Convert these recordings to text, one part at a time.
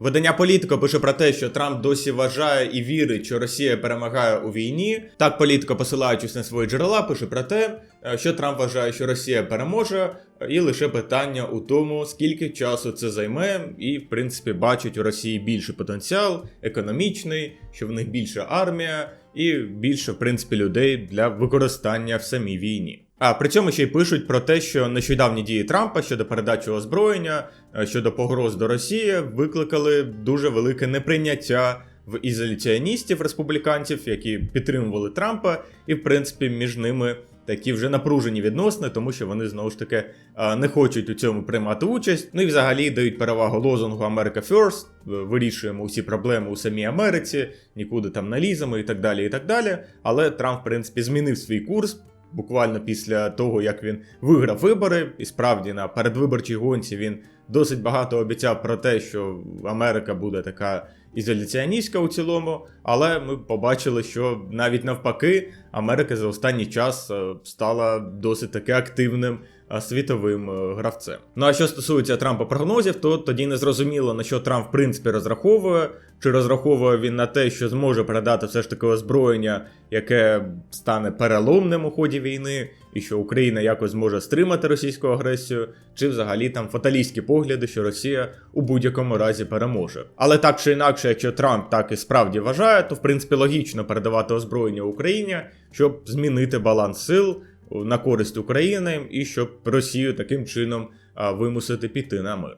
Видання Політико пише про те, що Трамп досі вважає і вірить, що Росія перемагає у війні. Так, політико, посилаючись на свої джерела, пише про те, е, що Трамп вважає, що Росія переможе, і лише питання у тому, скільки часу це займе, і в принципі бачить у Росії більший потенціал, економічний, що в них більша армія і більше в принципі людей для використання в самій війні. А при цьому ще й пишуть про те, що нещодавні дії Трампа щодо передачі озброєння, е, щодо погроз до Росії, викликали дуже велике неприйняття в ізоляціоністів республіканців, які підтримували Трампа, і в принципі між ними такі вже напружені відносини, тому що вони знову ж таки е, не хочуть у цьому приймати участь. Ну і взагалі дають перевагу лозунгу America First, е, вирішуємо усі проблеми у самій Америці, нікуди там не ліземо і так далі. і так далі. Але Трамп, в принципі, змінив свій курс. Буквально після того, як він виграв вибори, і справді на передвиборчій гонці він досить багато обіцяв про те, що Америка буде така ізоляціоністська у цілому, але ми побачили, що навіть навпаки Америка за останній час е, стала досить таки активним світовим е, гравцем. Ну а що стосується Трампа прогнозів, то тоді не зрозуміло на що Трамп в принципі розраховує. Чи розраховує він на те, що зможе передати все ж таки озброєння, яке стане переломним у ході війни, і що Україна якось зможе стримати російську агресію, чи взагалі там фаталістські погляди, що Росія у будь-якому разі переможе. Але так чи інакше, якщо Трамп так і справді вважає, то в принципі логічно передавати озброєння Україні, щоб змінити баланс сил на користь України і щоб Росію таким чином вимусити піти на мир.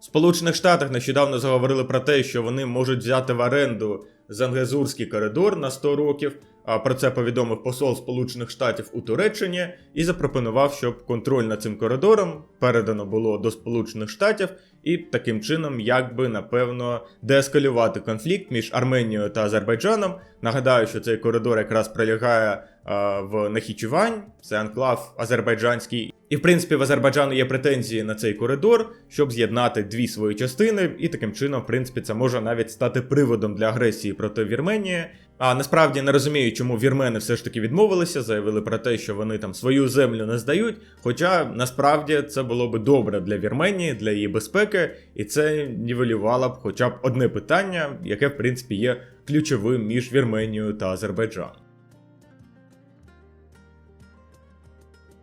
Сполучених Штатах нещодавно заговорили про те, що вони можуть взяти в оренду Зангезурський коридор на 100 років. А про це повідомив посол Сполучених Штатів у Туреччині і запропонував, щоб контроль над цим коридором передано було до Сполучених Штатів, і таким чином, якби напевно, деескалювати конфлікт між Арменією та Азербайджаном. Нагадаю, що цей коридор якраз пролягає в Нахічувань, це анклав азербайджанський. І в принципі в Азербайджану є претензії на цей коридор, щоб з'єднати дві свої частини, і таким чином, в принципі, це може навіть стати приводом для агресії проти Вірменії. А насправді не розумію, чому вірмени все ж таки відмовилися, заявили про те, що вони там свою землю не здають. Хоча насправді це було би добре для Вірменії, для її безпеки, і це нівелювало б хоча б одне питання, яке в принципі є ключовим між Вірменією та Азербайджаном.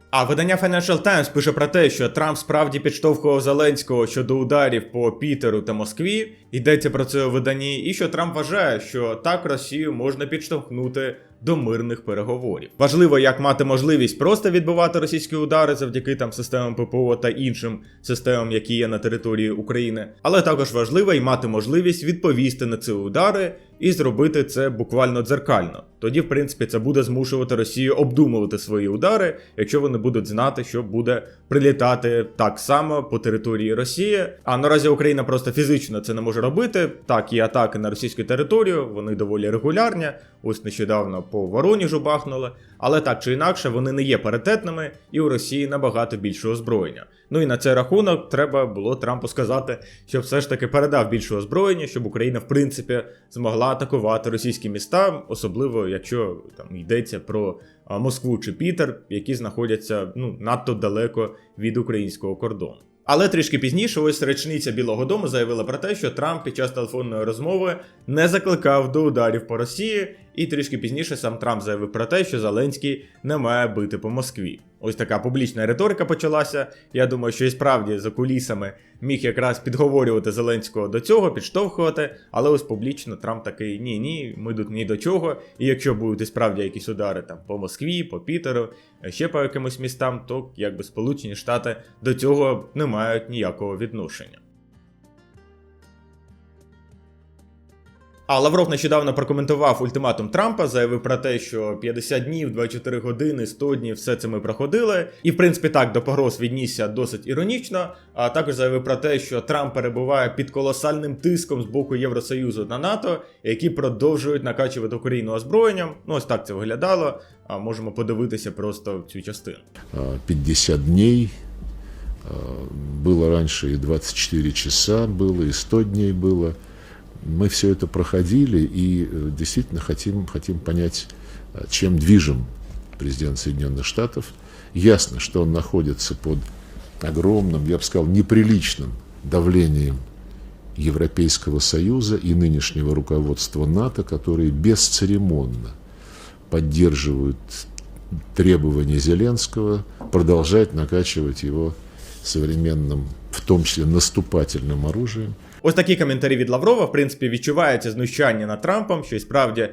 А видання Financial Times пише про те, що Трамп справді підштовхував Зеленського щодо ударів по Пітеру та Москві. Йдеться про це у виданні, і що Трамп вважає, що так Росію можна підштовхнути до мирних переговорів. Важливо, як мати можливість просто відбивати російські удари завдяки там системам ППО та іншим системам, які є на території України, але також важливо і мати можливість відповісти на ці удари і зробити це буквально дзеркально. Тоді, в принципі, це буде змушувати Росію обдумувати свої удари, якщо вони будуть знати, що буде прилітати так само по території Росії. А наразі Україна просто фізично це не може робити. Так, і атаки на російську територію, вони доволі регулярні. Ось нещодавно по Вороніжу бахнули. Але так чи інакше, вони не є паритетними, і у Росії набагато більше озброєння. Ну і на цей рахунок треба було Трампу сказати, що все ж таки передав більше озброєння, щоб Україна, в принципі, змогла атакувати російські міста, особливо якщо там йдеться про Москву чи Пітер, які знаходяться ну надто далеко від українського кордону. Але трішки пізніше, ось речниця Білого Дому заявила про те, що Трамп під час телефонної розмови не закликав до ударів по Росії, і трішки пізніше сам Трамп заявив про те, що Зеленський не має бити по Москві. Ось така публічна риторика почалася. Я думаю, що і справді за кулісами міг якраз підговорювати Зеленського до цього, підштовхувати. Але ось публічно Трамп такий: ні, ні, ми тут ні до чого. І якщо будуть і справді якісь удари там по Москві, по Пітеру, ще по якимось містам, то якби Сполучені Штати до цього не мають ніякого відношення. А Лавров нещодавно прокоментував ультиматум Трампа, заявив про те, що 50 днів, 24 години, 100 днів, все це ми проходили. І в принципі так до погроз віднісся досить іронічно. А також заявив про те, що Трамп перебуває під колосальним тиском з боку Євросоюзу та НАТО, які продовжують накачувати Україну озброєнням. Ну ось так це виглядало. А можемо подивитися просто в цю частину. 50 дней Э, Было раньше и 24 часа было, и 100 дней было. Мы все это проходили и э, действительно хотим, хотим понять, э, чем движим президент Соединенных Штатов. Ясно, что он находится под огромным, я бы сказал, неприличным давлением Европейского Союза и нынешнего руководства НАТО, которые бесцеремонно поддерживают требования Зеленского продолжать накачивать его современным, в том числе наступательным оружием. Ось такі коментарі від Лаврова, в принципі, відчувається знущання над Трампом, що і справді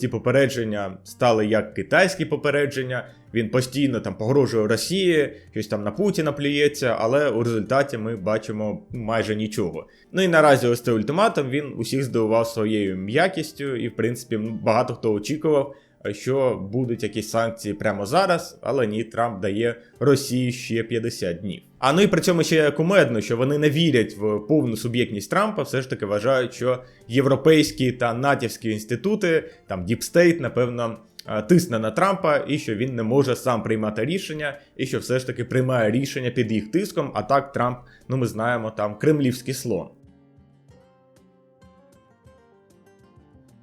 ці попередження стали як китайські попередження. Він постійно там погрожує Росії, щось там на Путіна плюється, але у результаті ми бачимо майже нічого. Ну і наразі ось цей ультиматум він усіх здивував своєю м'якістю, і в принципі багато хто очікував, що будуть якісь санкції прямо зараз, але ні, Трамп дає Росії ще 50 днів. А ну і при цьому ще кумедно, що вони не вірять в повну суб'єктність Трампа, все ж таки вважають, що європейські та натівські інститути, там Діпстейт, напевно. Тисне на Трампа і що він не може сам приймати рішення, і що все ж таки приймає рішення під їх тиском. А так Трамп, ну ми знаємо, там кремлівський слон.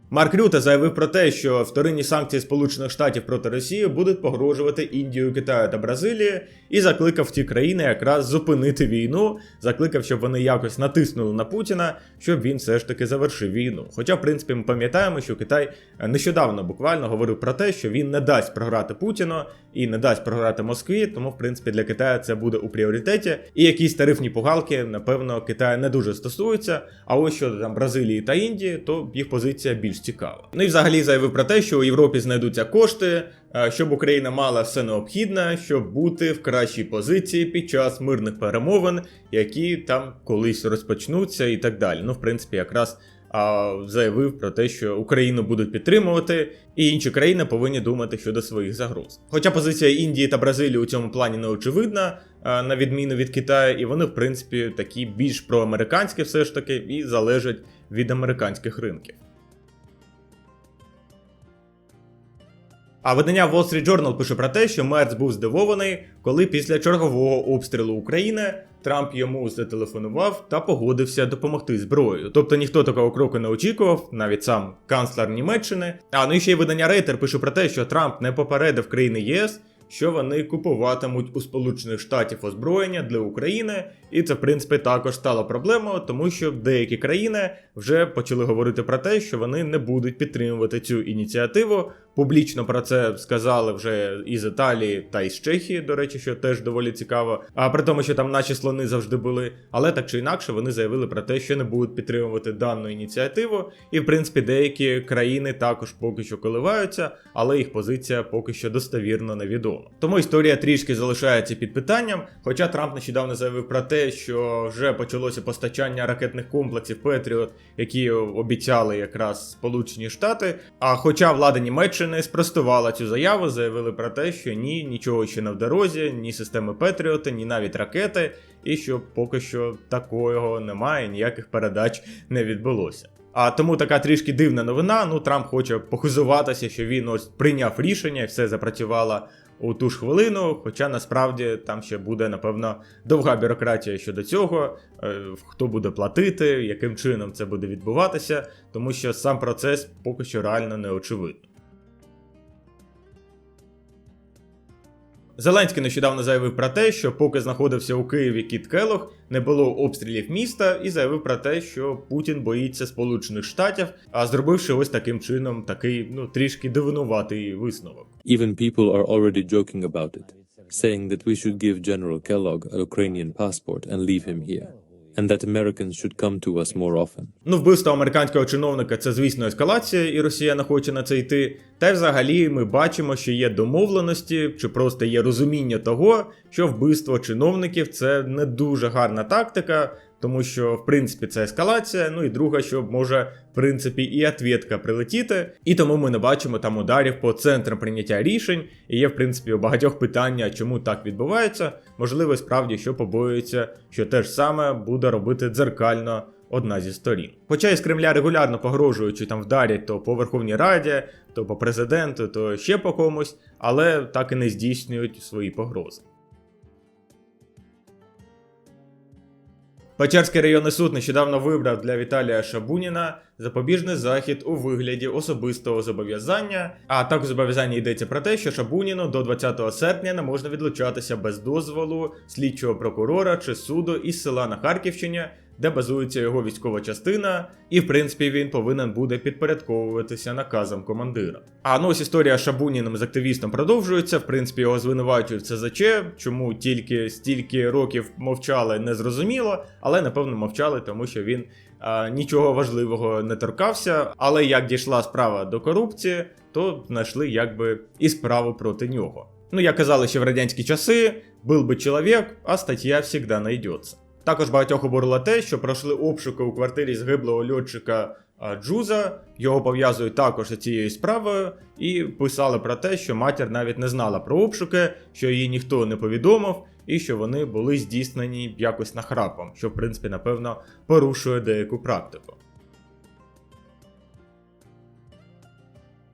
Марк Рюте заявив про те, що вторинні санкції Сполучених Штатів проти Росії будуть погрожувати Індію, Китаю та Бразилії, і закликав ті країни якраз зупинити війну, закликав, щоб вони якось натиснули на Путіна, щоб він все ж таки завершив війну. Хоча, в принципі, ми пам'ятаємо, що Китай нещодавно буквально говорив про те, що він не дасть програти Путіну і не дасть програти Москві, тому в принципі для Китаю це буде у пріоритеті. І якісь тарифні пугалки, напевно, Китаю не дуже стосуються. А ось щодо там Бразилії та Індії, то їх позиція більш цікава. Ну і взагалі заявив про те, що у Європі знайдуться кошти, е, щоб Україна мала все необхідне, щоб бути в кращій позиції під час мирних перемовин, які там колись розпочнуться, і так далі. Ну, в принципі, якраз. А заявив про те, що Україну будуть підтримувати, і інші країни повинні думати щодо своїх загроз. Хоча позиція Індії та Бразилії у цьому плані не очевидна, на відміну від Китаю, і вони, в принципі, такі більш проамериканські, все ж таки, і залежать від американських ринків. А видання Wall Street Journal пише про те, що Мерц був здивований, коли після чергового обстрілу України Трамп йому зателефонував та погодився допомогти зброєю. Тобто ніхто такого кроку не очікував, навіть сам канцлер Німеччини. А ну і ще й видання Рейтер пише про те, що Трамп не попередив країни ЄС. Що вони купуватимуть у Сполучених Штатів озброєння для України, і це в принципі також стало проблемою, тому що деякі країни вже почали говорити про те, що вони не будуть підтримувати цю ініціативу. Публічно про це сказали вже із Італії та із Чехії, до речі, що теж доволі цікаво. А при тому, що там наші слони завжди були. Але так чи інакше вони заявили про те, що не будуть підтримувати дану ініціативу. І в принципі деякі країни також поки що коливаються, але їх позиція поки що достовірно невідома. Тому історія трішки залишається під питанням. Хоча Трамп нещодавно заявив про те, що вже почалося постачання ракетних комплексів Петріот, які обіцяли якраз Сполучені Штати. А хоча влада Німеччини спростувала цю заяву, заявили про те, що ні, нічого ще не в дорозі, ні системи Петріоти, ні навіть ракети, і що поки що такого немає, ніяких передач не відбулося. А тому така трішки дивна новина. Ну, Трамп хоче похизуватися, що він ось прийняв рішення, і все запрацювало у ту ж хвилину. Хоча насправді там ще буде, напевно, довга бюрократія щодо цього, е, хто буде платити, яким чином це буде відбуватися, тому що сам процес поки що реально не очевидний. Зеленський нещодавно заявив про те, що поки знаходився у Києві Кіт Келох, не було обстрілів міста, і заявив про те, що Путін боїться Сполучених Штатів, а зробивши ось таким чином такий ну трішки дивинуватий висновок. Even people are already joking about it, saying that we should give General Kellogg a Ukrainian passport and leave him here, and that Americans should come to us more often. Ну, вбивство американського чиновника це, звісно, ескалація, і Росія не хоче на це йти. Та й взагалі ми бачимо, що є домовленості, чи просто є розуміння того, що вбивство чиновників це не дуже гарна тактика, тому що, в принципі, це ескалація. Ну і друга, що може, в принципі, і ответка прилетіти. І тому ми не бачимо там ударів по центрам прийняття рішень. І є, в принципі, у багатьох питання, чому так відбувається. Можливо, справді, що побоюється, що те ж саме буде робити дзеркально одна зі сторін. Хоча із Кремля регулярно погрожуючи там вдарять то по Верховній Раді, то по президенту, то ще по комусь, але так і не здійснюють свої погрози. Печерський районний суд нещодавно вибрав для Віталія Шабуніна запобіжний захід у вигляді особистого зобов'язання. А також зобов'язання йдеться про те, що Шабуніну до 20 серпня не можна відлучатися без дозволу слідчого прокурора чи суду із села на Харківщині, де базується його військова частина, і в принципі він повинен буде підпорядковуватися наказам командира. А ну ось історія Шабуніним з активістом продовжується. В принципі, його звинувачують в ЦЗЧ, чому тільки стільки років мовчали, не зрозуміло, але напевно мовчали, тому що він а, нічого важливого не торкався. Але як дійшла справа до корупції, то знайшли якби і справу проти нього. Ну, як казали ще в радянські часи, був би чоловік, а стаття завжди знайдеться. Також багатьох обурило те, що пройшли обшуки у квартирі згиблого льотчика Джуза. Його пов'язують також з цією справою, і писали про те, що матір навіть не знала про обшуки, що її ніхто не повідомив, і що вони були здійснені якось нахрапом, що в принципі напевно порушує деяку практику.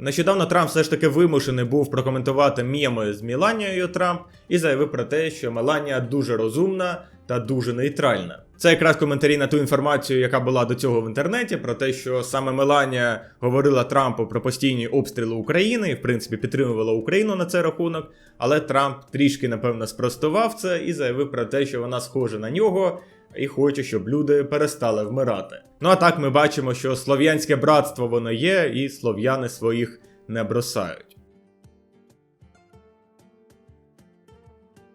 Нещодавно Трамп все ж таки вимушений був прокоментувати меми з Меланією Трамп і заявив про те, що Меланія дуже розумна та дуже нейтральна. Це якраз коментарі на ту інформацію, яка була до цього в інтернеті, про те, що саме Меланія говорила Трампу про постійні обстріли України і, в принципі, підтримувала Україну на цей рахунок. Але Трамп трішки, напевно, спростував це і заявив про те, що вона схожа на нього і хоче, щоб люди перестали вмирати. Ну а так ми бачимо, що слов'янське братство воно є, і слов'яни своїх не бросають.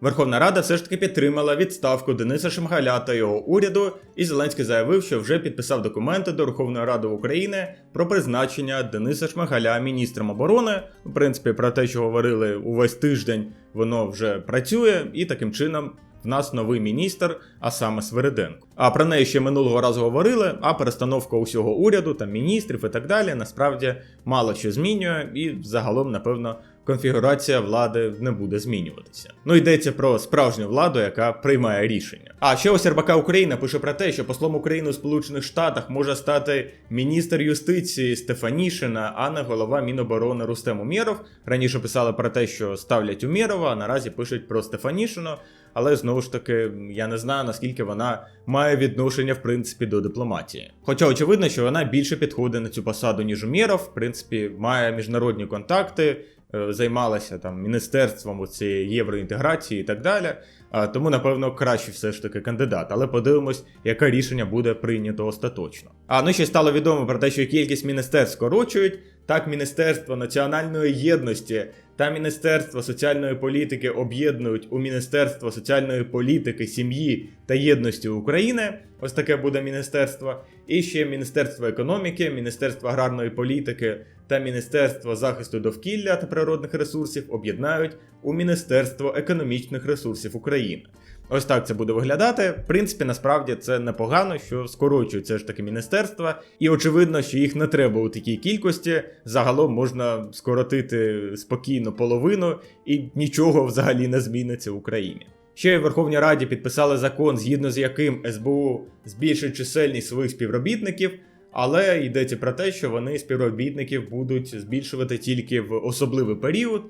Верховна Рада все ж таки підтримала відставку Дениса Шмигаля та його уряду, і Зеленський заявив, що вже підписав документи до Верховної Ради України про призначення Дениса Шмигаля міністром оборони. В принципі, про те, що говорили увесь тиждень, воно вже працює, і таким чином в нас новий міністр, а саме Свериденко. А про неї ще минулого разу говорили. А перестановка усього уряду, там міністрів і так далі, насправді мало що змінює, і загалом, напевно, конфігурація влади не буде змінюватися. Ну йдеться про справжню владу, яка приймає рішення. А ще ось РБК Україна пише про те, що послом України у Сполучених Штатах може стати міністр юстиції Стефанішина, а не голова Міноборони Рустем Умєров. Раніше писали про те, що ставлять Умєрова, а наразі пишуть про Стефанішину. Але знову ж таки, я не знаю наскільки вона має відношення в принципі до дипломатії. Хоча очевидно, що вона більше підходить на цю посаду, ніж Умєров, в принципі, має міжнародні контакти, е, займалася там міністерством цієї євроінтеграції і так далі. А, Тому, напевно, краще все ж таки кандидат. Але подивимось, яке рішення буде прийнято остаточно. А ну ще стало відомо про те, що кількість міністерств скорочують. Так, Міністерство національної єдності та Міністерство соціальної політики об'єднують у Міністерство соціальної політики, сім'ї та єдності України. Ось таке буде міністерство. І ще Міністерство економіки, Міністерство аграрної політики та Міністерство захисту довкілля та природних ресурсів об'єднають у Міністерство економічних ресурсів України. Ось так це буде виглядати. В принципі, насправді це непогано, що скорочують все ж таки міністерства, і очевидно, що їх не треба у такій кількості. Загалом можна скоротити спокійно половину, і нічого взагалі не зміниться в Україні. Ще в Верховній Раді підписали закон, згідно з яким СБУ збільшить чисельність своїх співробітників. Але йдеться про те, що вони співробітників будуть збільшувати тільки в особливий період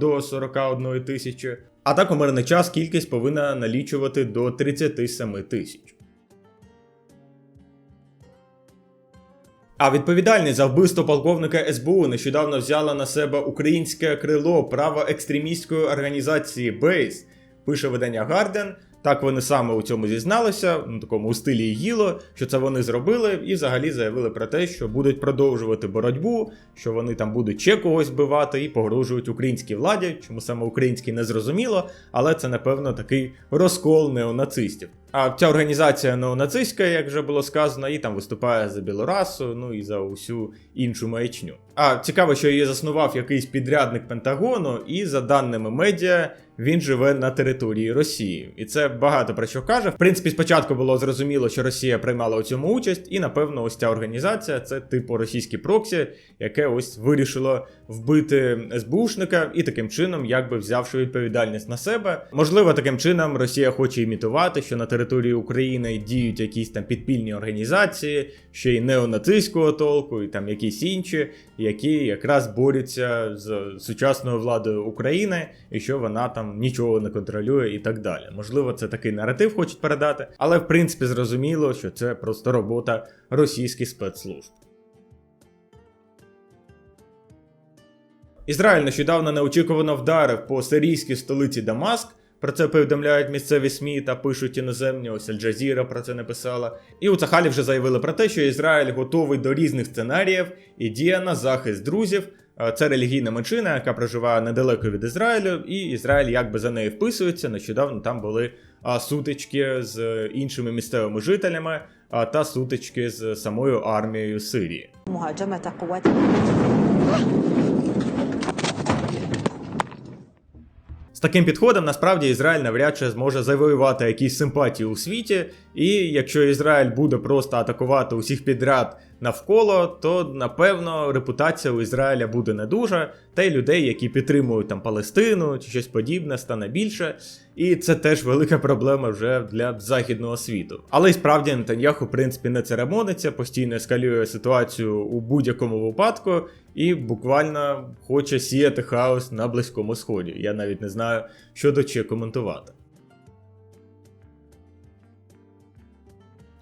до 41 тисячі. А так у мирний час кількість повинна налічувати до 37 тисяч. А відповідальність за вбивство полковника СБУ нещодавно взяла на себе українське крило право екстремістської організації Бейс, пише видання Гарден. Так вони саме у цьому зізналися, на такому у стилі гіло, що це вони зробили, і взагалі заявили про те, що будуть продовжувати боротьбу, що вони там будуть ще когось бивати і погрожують українській владі. Чому саме українській не зрозуміло, але це напевно такий розкол неонацистів. А ця організація неонацистська, як вже було сказано, і там виступає за білорасу, ну і за усю іншу маячню. А цікаво, що її заснував якийсь підрядник Пентагону, і за даними медіа, він живе на території Росії. І це багато про що каже. В принципі, спочатку було зрозуміло, що Росія приймала у цьому участь, і напевно, ось ця організація це типу російські проксі, яке ось вирішило вбити СБУшника і таким чином, якби взявши відповідальність на себе. Можливо, таким чином Росія хоче імітувати, що на території території України діють якісь там підпільні організації, ще й неонацистського толку, і там якісь інші, які якраз борються з сучасною владою України, і що вона там нічого не контролює і так далі. Можливо, це такий наратив хочуть передати, але в принципі зрозуміло, що це просто робота російських спецслужб. Ізраїль нещодавно неочікувано вдарив по сирійській столиці Дамаск. Про це повідомляють місцеві СМІ та пишуть іноземні, ось Аль-Джазіра про це написала. І у Цахалі вже заявили про те, що Ізраїль готовий до різних сценаріїв і діє на захист друзів. Е, Це релігійна меншина, яка проживає недалеко від Ізраїлю, і Ізраїль якби за нею вписується. Нещодавно там були сутички з іншими місцевими жителями та сутички з самою армією Сирії. З таким підходом насправді Ізраїль навряд чи зможе завоювати якісь симпатії у світі, і якщо Ізраїль буде просто атакувати усіх підряд навколо, то напевно репутація у Ізраїля буде не дуже, та й людей, які підтримують там Палестину чи щось подібне, стане більше. І це теж велика проблема вже для західного світу. Але й справді Нетаньяху, в принципі, не церемониться, постійно ескалює ситуацію у будь-якому випадку і буквально хоче сіяти хаос на Близькому Сході. Я навіть не знаю, що тут ще коментувати.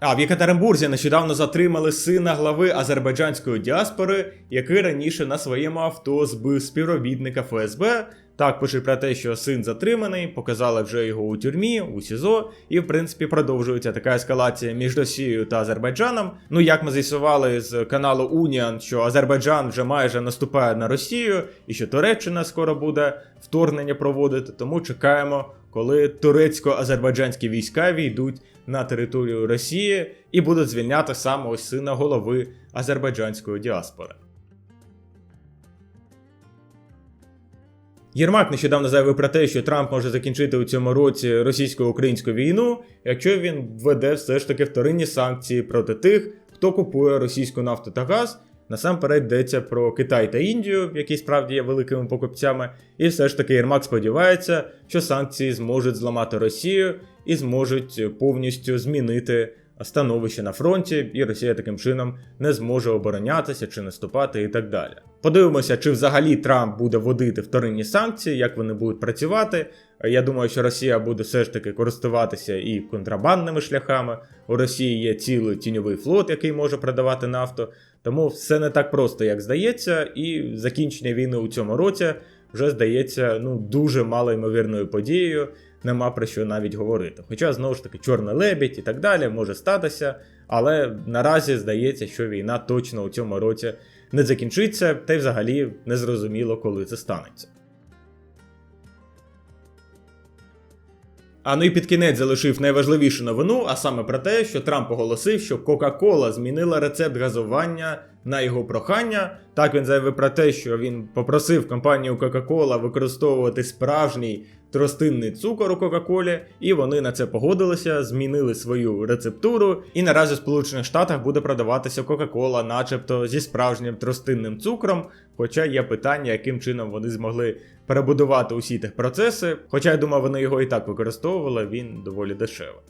А в Єкатеринбурзі нещодавно затримали сина глави азербайджанської діаспори, який раніше на своєму авто збив співробітника ФСБ. Так пише про те, що син затриманий, показали вже його у тюрмі, у СІЗО, і в принципі продовжується така ескалація між Росією та Азербайджаном. Ну як ми з'ясували з каналу Уніан, що Азербайджан вже майже наступає на Росію, і що Туреччина скоро буде вторгнення проводити. Тому чекаємо, коли турецько-азербайджанські війська війдуть на територію Росії і будуть звільняти саме ось сина голови азербайджанської діаспори. Єрмак нещодавно заявив про те, що Трамп може закінчити у цьому році російсько-українську війну, якщо він введе все ж таки вторинні санкції проти тих, хто купує російську нафту та газ. Насамперед йдеться про Китай та Індію, які справді є великими покупцями, і все ж таки Єрмак сподівається, що санкції зможуть зламати Росію і зможуть повністю змінити становище на фронті, і Росія таким чином не зможе оборонятися чи наступати і так далі. Подивимося, чи взагалі Трамп буде вводити вторинні санкції, як вони будуть працювати. Я думаю, що Росія буде все ж таки користуватися і контрабандними шляхами. У Росії є цілий тіньовий флот, який може продавати нафту. Тому все не так просто, як здається, і закінчення війни у цьому році вже здається ну дуже малоймовірною подією. Нема про що навіть говорити. Хоча знову ж таки чорний лебідь і так далі може статися, але наразі здається, що війна точно у цьому році не закінчиться, та й взагалі не зрозуміло, коли це станеться. А ну і під кінець залишив найважливішу новину, а саме про те, що Трамп оголосив, що Coca-Cola змінила рецепт газування на його прохання. Так він заявив про те, що він попросив компанію Coca-Cola використовувати справжній тростинний цукор у Кока-Колі, і вони на це погодилися, змінили свою рецептуру. І наразі в Сполучених Штатах буде продаватися Кока-Кола, начебто зі справжнім тростинним цукром. Хоча є питання, яким чином вони змогли перебудувати усі тих процеси. Хоча я думаю, вони його і так використовували, він доволі дешевий.